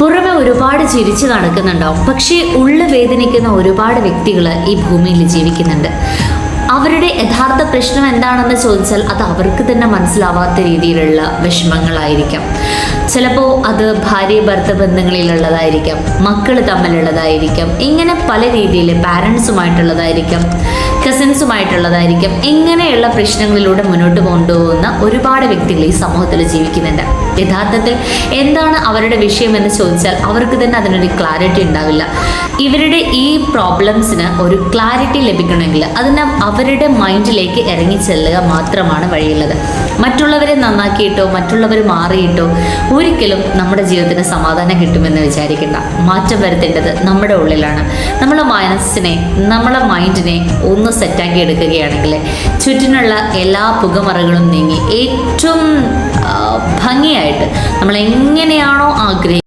പുറമെ ഒരുപാട് ചിരിച്ചു നടക്കുന്നുണ്ടാവും. പക്ഷേ ഉള്ളു വേദനിക്കുന്ന ഒരുപാട് വ്യക്തികൾ ഈ ഭൂമിയിൽ ജീവിക്കുന്നുണ്ട്. അവരുടെ യഥാർത്ഥ പ്രശ്നം എന്താണെന്ന് ചോദിച്ചാൽ അത് അവർക്ക് തന്നെ മനസ്സിലാവാത്ത രീതിയിലുള്ള വിഷമങ്ങളായിരിക്കാം. ചിലപ്പോൾ അത് ഭാര്യ ഭർത്ത ബന്ധങ്ങളിലുള്ളതായിരിക്കാം. മക്കൾ തമ്മിലുള്ളതായിരിക്കാം. ഇങ്ങനെ പല രീതിയിൽ പാരൻസുമായിട്ടുള്ളതായിരിക്കാം കസിൻസുമായിട്ടുള്ളതായിരിക്കാം. ഇങ്ങനെയുള്ള പ്രശ്നങ്ങളിലൂടെ മുന്നോട്ട് കൊണ്ടുപോകുന്ന ഒരുപാട് വ്യക്തികൾ ഈ സമൂഹത്തിൽ ജീവിക്കുന്നുണ്ട്. യഥാർത്ഥത്തിൽ എന്താണ് അവരുടെ വിഷയം എന്ന് ചോദിച്ചാൽ അവർക്ക് തന്നെ അതിനൊരു ക്ലാരിറ്റി ഉണ്ടാവില്ല. ഇവരുടെ ഈ പ്രോബ്ലംസിന് ഒരു ക്ലാരിറ്റി ലഭിക്കണമെങ്കിൽ അതിന് അവരുടെ മൈൻഡിലേക്ക് ഇറങ്ങി ചെല്ലുക മാത്രമാണ് വഴിയുള്ളത്. മറ്റുള്ളവരെ നന്നാക്കിയിട്ടോ മറ്റുള്ളവർ മാറിയിട്ടോ ഒരിക്കലും നമ്മുടെ ജീവിതത്തിന് സമാധാനം കിട്ടുമെന്ന് വിചാരിക്കേണ്ട. മാറ്റം വരുത്തേണ്ടത് നമ്മുടെ ഉള്ളിലാണ്. നമ്മളെ മനസ്സിനെ നമ്മളെ മൈൻഡിനെ ഒന്ന് സെറ്റാക്കി എടുക്കുകയാണെങ്കിൽ ചുറ്റിനുള്ള എല്ലാ പുകമറകളും നീങ്ങി ഏറ്റവും ഭംഗിയായിട്ട് നമ്മൾ എങ്ങനെയാണോ ആഗ്രഹിക്കുന്നത്